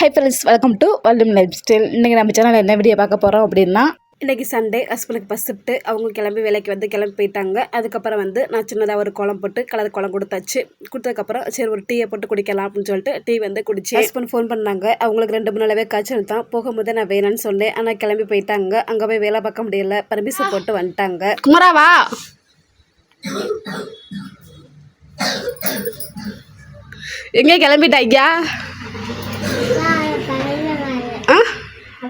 High friends welcome to வல்லும் life style இன்றைக்கி நம்ம சேனலில் என்ன வீடியோ பார்க்க போகிறோம் அப்படின்னா இன்றைக்கி சண்டே ஹஸ்பண்டுக்கு பஸ் விட்டு அவங்க கிளம்பி வேலைக்கு வந்து கிளம்பி போயிட்டாங்க. அதுக்கப்புறம் வந்து நான் சின்னதாக ஒரு குளம் போட்டு கலர் குளம் கொடுத்தாச்சு. கொடுத்ததுக்கப்புறம் சரி ஒரு டீயை போட்டு குடிக்கலாம் அப்படின்னு சொல்லிட்டு டீ வந்து குடிச்சு ஹஸ்பண்ட் ஃபோன் பண்ணாங்க. அவங்களுக்கு ரெண்டு மூணு நாளாவே காய்ச்சல் தான். போகும்போது நான் வேணான்னு சொன்னேன். ஆனால் கிளம்பி போயிட்டாங்க. அங்கே போய் வேலை பார்க்க முடியல. பர்மிஷன் போட்டு வந்துட்டாங்க. குமராவா எங்கே கிளம்பிட்டாங்க ஆ அப்பா பயணம் வரல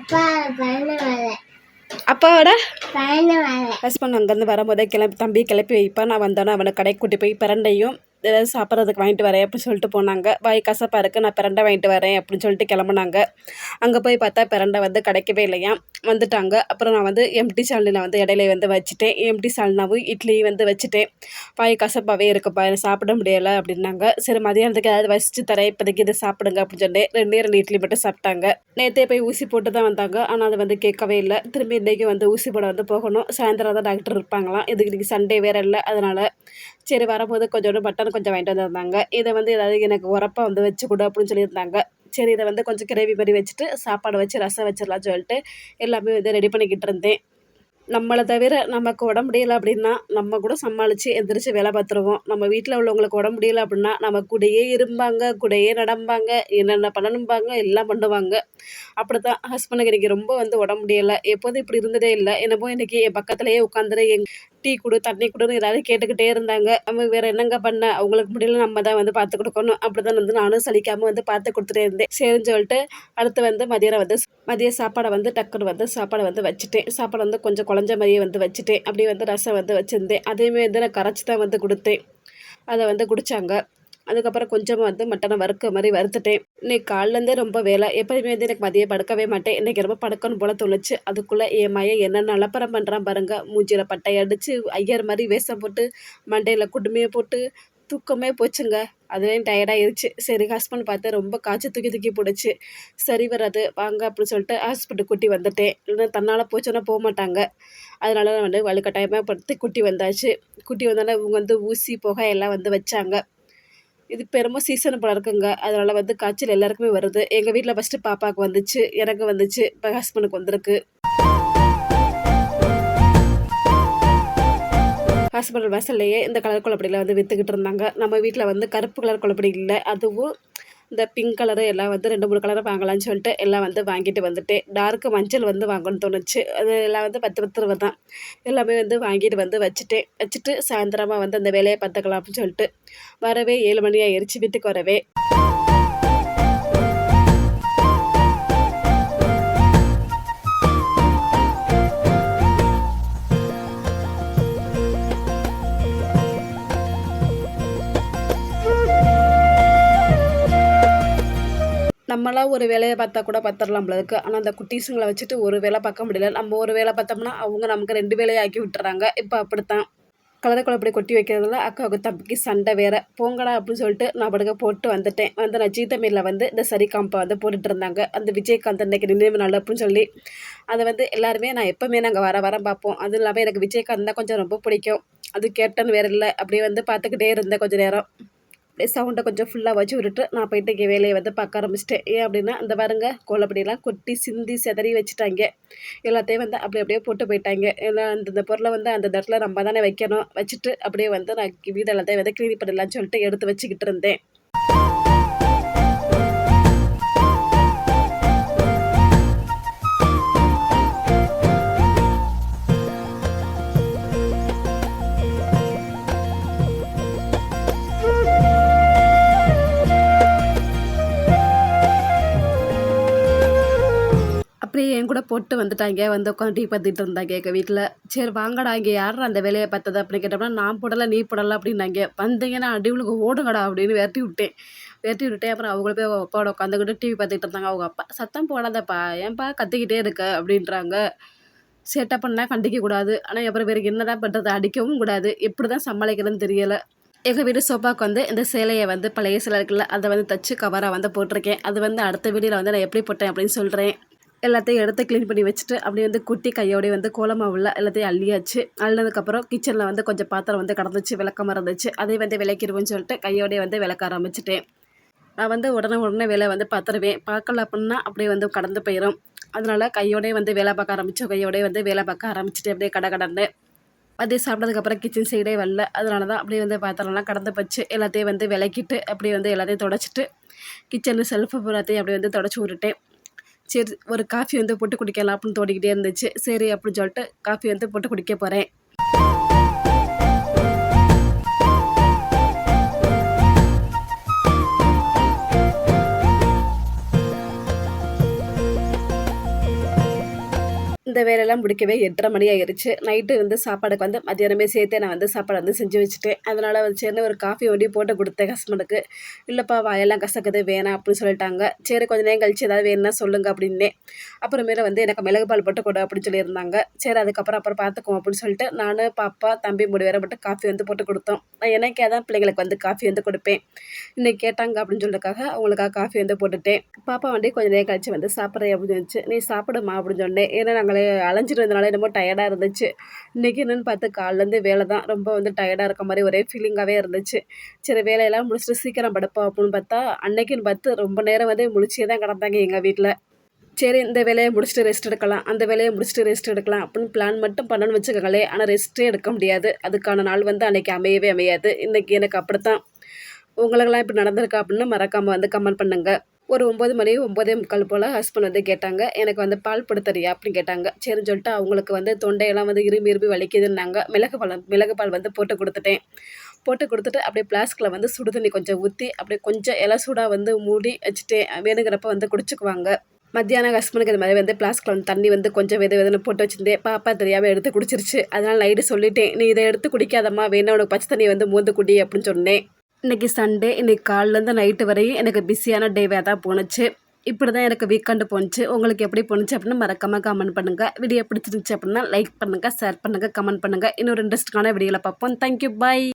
அப்பாவோட? ஹஸ்பண்ட் அங்கேருந்து வரும்போதே கிளம்பி தம்பி கிளப்பி வைப்பான் நான் வந்தோன்னே அவனை கடைக்கு கூட்டி போய் பிரண்டையும் ஏதாவது சாப்பிட்றதுக்கு வாங்கிட்டு வரேன் அப்படின்னு சொல்லிட்டு போனாங்க. வாய் கசப்பாக இருக்குது நான் பிரண்டை வாங்கிட்டு வரேன் அப்படின்னு சொல்லிட்டு கிளம்புனாங்க. அங்கே போய் பார்த்தா பிரண்டை வந்து கிடைக்கவே இல்லையா? வந்துட்டாங்க. அப்புறம் நான் வந்து எம்டி சால்னில் வந்து இடையில வந்து வச்சுட்டேன். எம்டி சால்னாவும் இட்லி வந்து வச்சுட்டேன். வாய் கசப்பாகவே இருக்குப்பா எனக்கு சாப்பிட முடியலை அப்படின்னாங்க. சரி மதியானத்துக்கு ஏதாவது வசித்து தரேன். இப்போதைக்கு இதை சாப்பிடுங்க அப்படின்னு சொன்னேன் ரெண்டே ரெண்டு இட்லி மட்டும் சாப்பிட்டாங்க. நேற்றே போய் ஊசி போட்டு தான் வந்தாங்க. ஆனால் அது வந்து கேட்கவே இல்லை. திரும்பி இன்றைக்கி வந்து ஊசி போட வந்து போகணும். சாயந்தரம் தான் டாக்டர் இருப்பாங்களாம். இதுக்கு இன்றைக்கி சண்டே வேறு இல்லை. அதனால் சரி வரும்போது கொஞ்சோண்டு மட்டன் கொஞ்சம் வாங்கிட்டு வந்திருந்தாங்க. இதை வந்து ஏதாவது எனக்கு உரப்பாக வந்து வச்சு கொடு அப்படின்னு சொல்லியிருந்தாங்க. சரி இதை வந்து கொஞ்சம் கிரேவி மாதிரி வச்சுட்டு சாப்பாடு வச்சு ரசம் வச்சிடலாம் சொல்லிட்டு எல்லாமே வந்து ரெடி பண்ணிக்கிட்டு இருந்தேன். நம்மளை தவிர நமக்கு உடம்பு முடியலை அப்படின்னா நம்ம கூட சமாளித்து எந்திரிச்சு வேலை பார்த்துருவோம். நம்ம வீட்டில் உள்ளவங்களுக்கு உடம்பு முடியலை அப்படின்னா நம்ம கூடயே இருப்பாங்க கூடயே நடம்பாங்க என்னென்ன பண்ணணும்பாங்க எல்லாம் பண்ணுவாங்க. அப்படி தான் ஹஸ்பண்டுக்கு இன்றைக்கி ரொம்ப வந்து உடம்பு முடியலை. எப்போதும் இப்படி இருந்ததே இல்லை. என்னமோ இன்றைக்கி என் பக்கத்துலேயே உட்காந்துரு எங் டீ கொடு தண்ணி கொடுன்னு ஏதாவது கேட்டுக்கிட்டே இருந்தாங்க. நம்ம வேறு என்னங்க பண்ண? அவங்களுக்கு முடியல நம்ம தான் வந்து பார்த்து கொடுக்கணும். அப்படி தான் வந்து நானும் சலிக்காமல் வந்து பார்த்து கொடுத்துட்டே இருந்தேன். சரின்னு சொல்லிட்டு அடுத்து வந்து மதியம் வந்து மதிய சாப்பாடை வந்து டக்குன்னு வந்து சாப்பாடை வந்து வச்சுட்டேன். சாப்பாடு வந்து கொஞ்சம் குழஞ்ச மாதிரியே வந்து வச்சுட்டேன். அப்படியே வந்து ரசம் வந்து வச்சுருந்தேன். அதேமாரி வந்து நான் கரைச்சி தான் வந்து கொடுத்தேன். அதை வந்து குடித்தாங்க அதுக்கப்புறம் கொஞ்சமாக வந்து மட்டனை வறுக்க மாதிரி வறுத்துட்டேன். இன்னைக்கு காலிலேருந்தே ரொம்ப வேலை. எப்போயுமே வந்து எனக்கு மதியம் படுக்கவே மாட்டேன். இன்றைக்கி ரொம்ப படுக்கணும் போல தொலைச்சு அதுக்குள்ளே என் மையன் என்னென்ன அலப்பறம் பண்ணுறான் பாருங்க. மூஞ்சியில் பட்டை அடித்து ஐயர் மாதிரி வேஷம் போட்டு மண்டையில் குடுமையை போட்டு தூக்கமே போச்சுங்க. அதுலேயும் டயர்டாகிருச்சு சரி ஹஸ்பண்ட் பார்த்து ரொம்ப காய்ச்சி தூக்கி தூக்கி போடுச்சு. சரி வராது வாங்க அப்படின்னு சொல்லிட்டு ஹாஸ்பிட்டல் கூட்டி வந்துட்டேன். இல்லைன்னா தன்னால் போச்சோன்னா போக மாட்டாங்க. அதனால நான் வந்து வலுக்கட்டாயமாக படுத்து குட்டி வந்தாச்சு. குட்டி வந்தோடனே இவங்க வந்து ஊசி புகை எல்லாம் வந்து வச்சாங்க. இது பெரும்பாலும் சீசன் போல இருக்குங்க. அதனால் வந்து காய்ச்சல் எல்லாருக்குமே வருது. எங்கள் வீட்டில் ஃபஸ்ட்டு பாப்பாவுக்கு வந்துச்சு எனக்கு வந்துச்சு இப்போ ஹஸ்பண்டுக்கு வந்திருக்கு. ஹாஸ்பிட்டல் வாசல்லையே இந்த கலர் குழப்படியில் வந்து விற்றுக்கிட்டு இருந்தாங்க. நம்ம வீட்டில் வந்து கருப்பு கலர் குழப்படி இல்லை. அதுவும் இந்த பிங்க் கலரு எல்லாம் வந்து ரெண்டு மூணு கலரை வாங்கலாம்னு சொல்லிட்டு எல்லாம் வந்து வாங்கிட்டு வந்துட்டேன் டார்க்கு மஞ்சள் வந்து வாங்கணும்னு தோணுச்சு. அது எல்லாம் வந்து பத்து பத்து ரூபா தான். எல்லாமே வந்து வாங்கிட்டு வந்து வச்சுட்டேன் வச்சுட்டு சாயந்தரமாக வந்து அந்த வேலையை பார்த்துக்கலாம் அப்படின்னு சொல்லிட்டு வரவே ஏழு மணி ஆயிடுச்சு வீட்டுக்கு வரவே. நம்மளாம் ஒரு வேலையை பார்த்தா கூட பார்த்துடலாம் நம்மளுக்கு ஆனால் அந்த குட்டீஸுங்களை வச்சுட்டு ஒரு வேலை பார்க்க முடியல. நம்ம ஒரு வேலை பார்த்தோம்னா அவங்க நமக்கு ரெண்டு வேலையை ஆக்கி விட்டுறாங்க. இப்போ அப்படித்தான். கலரை குழப்படி கொட்டி வைக்கிறதுல அக்காவுக்கு தம்பிக்கு சண்டை வேற. போங்கடா அப்படின்னு சொல்லிட்டு நான் படுக்க போட்டு வந்துட்டேன். வந்து நான் ஜீத்தமில்ல வந்து இந்த சரி காம்பை வந்து போட்டுட்டு இருந்தாங்க. அந்த விஜயகாந்த் அன்னைக்கு நினைவு நாள் அப்படின்னு சொல்லி. அதை வந்து எல்லாருமே நான் எப்போவுமே நாங்கள் வர வர பார்ப்போம். அதுவும் இல்லாமல் எனக்கு விஜயகாந்த் தான் கொஞ்சம் ரொம்ப பிடிக்கும். அது கேப்டன் வேற இல்லை. அப்படியே வந்து பார்த்துக்கிட்டே இருந்தேன் கொஞ்சம் நேரம். அப்படியே சவுண்டை கொஞ்சம் ஃபுல்லாக வச்சு விட்டுட்டு நான் போயிட்டு இங்கே வேலையை வந்து பார்க்க ஆரம்பிச்சிட்டேன். ஏன் அப்படின்னா இந்த பாருங்க கோலப்படியெல்லாம் கொட்டி சிந்தி செதறி வச்சுட்டாங்க. எல்லாத்தையும் வந்து அப்படி அப்படியே போட்டு போயிட்டாங்க. ஏன்னா அந்த இந்த பொருளை வந்து அந்த இடத்துல நம்ம தானே வைக்கணும். வச்சுட்டு அப்படியே வந்து நான் வீடு எல்லாத்தையும் வந்து க்ளீன் பண்ணிடலாம்னு சொல்லிட்டு எடுத்து வச்சுக்கிட்டு இருந்தேன். என் கூட போட்டு வந்துட்டாங்க வந்து உட்காந்து டீ பார்த்துட்டு இருந்தாங்க எங்கள் வீட்டில் சரி வாங்கடா இங்கே யாரும் அந்த வேலையை பார்த்தது அப்படின்னு கேட்டோம்னா நான் போடலை நீ போடலை அப்படின்னாங்க. வந்தீங்கன்னா அடிவுளுக்கு ஓடுங்கடா அப்படின்னு விரட்டி விட்டேன். வெட்டி விட்டேன் அப்புறம் அவங்கள போய் அவங்க அப்பாவோட உட்காந்துக்கிட்டு டிவி பார்த்துக்கிட்டு இருந்தாங்க. அவங்க அப்பா சத்தம் போடாதப்பா ஏன்பா கத்திக்கிட்டே இருக்க? அப்படின்றாங்க. சேட்டை பண்ணால் கண்டிக்கக்கூடாது ஆனால் அப்புறம் வேறு என்ன தான் பண்ணுறது அடிக்கவும் கூடாது. எப்படி தான் சமாளிக்கிறதுன்னு தெரியலை. எங்கள் வீடு சோஃபாவுக்கு வந்து இந்த சேலையை வந்து பழைய சேலை இருக்குல்ல அதை வந்து தச்சு கவராக வந்து போட்டிருக்கேன். அது வந்து அடுத்த வீடியோவில் வந்து நான் எப்படி போட்டேன் அப்படின்னு சொல்கிறேன் எல்லாத்தையும் எடுத்து க்ளீன் பண்ணி வச்சுட்டு அப்படியே வந்து குட்டி கையோடய வந்து கோலமாவில் எல்லாத்தையும் அள்ளியாச்சு. அள்ளினதுக்கப்புறம் கிச்சனில் வந்து கொஞ்சம் பாத்திரம் வந்து கடந்துச்சு விளக்கமாக இருந்துச்சு. அதை வந்து விளக்கிடுவோன்னு சொல்லிட்டு கையோடய வந்து விளக்க ஆரம்பிச்சிட்டேன். நான் வந்து உடனே உடனே வேலை வந்து பார்த்துருவேன் பார்க்கல அப்படின்னா அப்படியே வந்து கடந்து போயிடும் அதனால கையோடயே வந்து வேலை பார்க்க ஆரம்பித்தோம் கையோடய வந்து வேலை பார்க்க ஆரம்பிச்சிட்டு அப்படியே கடை கடந்து மதியம் சாப்பிட்டதுக்கப்புறம் கிச்சன் சைடே வரல. அதனால தான் அப்படியே வந்து பாத்திரம்லாம் கடந்து போச்சு. எல்லாத்தையும் வந்து விளக்கிட்டு அப்படியே வந்து எல்லாத்தையும் தொடச்சிட்டு கிச்சனில் செல்ஃபு பூராத்தையும் அப்படியே வந்து தொடச்சி விட்டுட்டேன். சரி ஒரு காஃபி வந்து போட்டு குடிக்கலாம் அப்படின்னு தோடிக்கிட்டே இருந்துச்சு. சரி அப்படின்னு சொல்லிட்டு காஃபி வந்து போட்டு குடிக்க போகிறேன் இந்த வேலையெல்லாம் முடிக்கவே எட்டரை மணி ஆயிடுச்சு நைட்டு வந்து சாப்பாடுக்கு வந்து மத்தியானமே சேர்த்தே நான் வந்து சாப்பாடு வந்து செஞ்சு வச்சுட்டேன். அதனால் வந்து சேர்ந்து ஒரு காஃபி ஒண்டி போட்டு கொடுத்தேன் ஹஸ்பண்டுக்கு. இல்லைப்பா வாயெல்லாம் கசக்குது வேணாம் அப்படின்னு சொல்லிட்டாங்க. சரி கொஞ்சம் நேரம் கழிச்சு ஏதாவது வேணும்னா சொல்லுங்கள் அப்படின்னே அப்புறமேல வந்து எனக்கு மிளகு பால் போட்டு கொடு அப்படின்னு சொல்லியிருந்தாங்க. சரி அதுக்கப்புறம் அப்புறம் பார்த்துக்குவோம் அப்படின்னு சொல்லிட்டு நான் பாப்பா தம்பி மூணு பேரை மட்டும் காஃபி வந்து போட்டு கொடுத்தோம். நான் எனக்கே தான் பிள்ளைங்களுக்கு வந்து காஃபி வந்து கொடுப்பேன். இன்னைக்கு கேட்டாங்க அப்படின்னு சொல்லிட்டுக்காக அவங்களுக்காக காஃபி வந்து போட்டுட்டேன். பாப்பா வந்து கொஞ்ச நேரம் கழிச்சு வந்து சாப்பிட்றேன் அப்படின்னு இருந்துச்சு நீ சாப்பிடுமா அப்படின்னு சொன்னேன். ஏன்னா நாங்கள் அலைஞ்சிட்டு இருந்தனால என்னமோ டயர்டாக இருந்துச்சு. இன்றைக்கி என்னென்னு பார்த்து காலிலேருந்து வேலை தான். ரொம்ப வந்து டயர்டாக இருக்க மாதிரி ஒரே ஃபீலிங்காகவே இருந்துச்சு. சரி வேலையெல்லாம் முடிச்சுட்டு சீக்கிரம் படுப்போம் அப்படின்னு பார்த்தா அன்னைக்குன்னு பார்த்து ரொம்ப நேரம் வந்து முழிச்சே தான் கிடந்தாங்க எங்கள் வீட்டில் சரி இந்த வேலையை முடிச்சுட்டு ரெஸ்ட் எடுக்கலாம். அந்த வேலையை முடிச்சுட்டு ரெஸ்ட் எடுக்கலாம் அப்படின்னு பிளான் மட்டும் பண்ணணும்னு வச்சுக்கோங்களேன். ஆனால் ரெஸ்ட்டே எடுக்க முடியாது. அதுக்கான நாள் வந்து அன்றைக்கி அமையவே அமையாது. இன்றைக்கி எனக்கு அப்படித்தான். உங்களுக்கெல்லாம் இப்படி நடந்திருக்கா அப்படின்னு மறக்காமல் வந்து கமெண்ட் பண்ணுங்க. ஒரு ஒம்பது மணி ஒம்பதே முக்கால் போல் ஹஸ்பண்ட் வந்து கேட்டாங்க. எனக்கு வந்து பால் போட அப்படின்னு கேட்டாங்க. சரின்னு சொல்லிட்டு அவங்களுக்கு வந்து தொண்டையெல்லாம் வந்து இரும்பி இரும்பி வலிக்குதுன்னாங்க. மிளகு பால் மிளகு பால் வந்து போட்டு கொடுத்துட்டேன். போட்டு கொடுத்துட்டு அப்படியே பிளாஸ்கில் வந்து சுடு தண்ணி கொஞ்சம் ஊற்றி அப்படியே கொஞ்சம் இலை சூடாக வந்து மூடி வச்சுட்டேன் வேணுங்கிறப்ப வந்து குடிச்சுக்குவாங்க. மத்தியானம் ஹஸ்பண்டுக்கு இந்த மாதிரி வந்து பிளாஸ்கில் வந்து தண்ணி வந்து கொஞ்சம் வெது வெதுன்னு போட்டு வச்சுருந்தேன். பாப்பா தெரியாமல் எடுத்து குடிச்சிருச்சு. அதனால் நைட்டு சொல்லிட்டேன். நீ இதை எடுத்து குடிக்காதம்மா. வேணும் உனக்கு பச்சை தண்ணி வந்து மூந்து குடி அப்படின்னு சொன்னேன். இன்றைக்கி சண்டே இன்றைக்கி காலிலேருந்து நைட்டு வரையும் எனக்கு பிஸியான டேவாக தான் போணுச்சு. இப்படி தான் எனக்கு வீக்கெண்டு போணுச்சு. உங்களுக்கு எப்படி போணுச்சு அப்படின்னு மறக்காமல் கமெண்ட் பண்ணுங்கள் வீடியோ பிடிச்சிருந்துச்சு அப்படின்னா லைக் பண்ணுங்கள் ஷேர் பண்ணுங்கள் கமெண்ட் பண்ணுங்கள் இன்னொரு இன்ட்ரெஸ்ட்டுக்கான வீடியோவில் பார்ப்போம். Thank you bye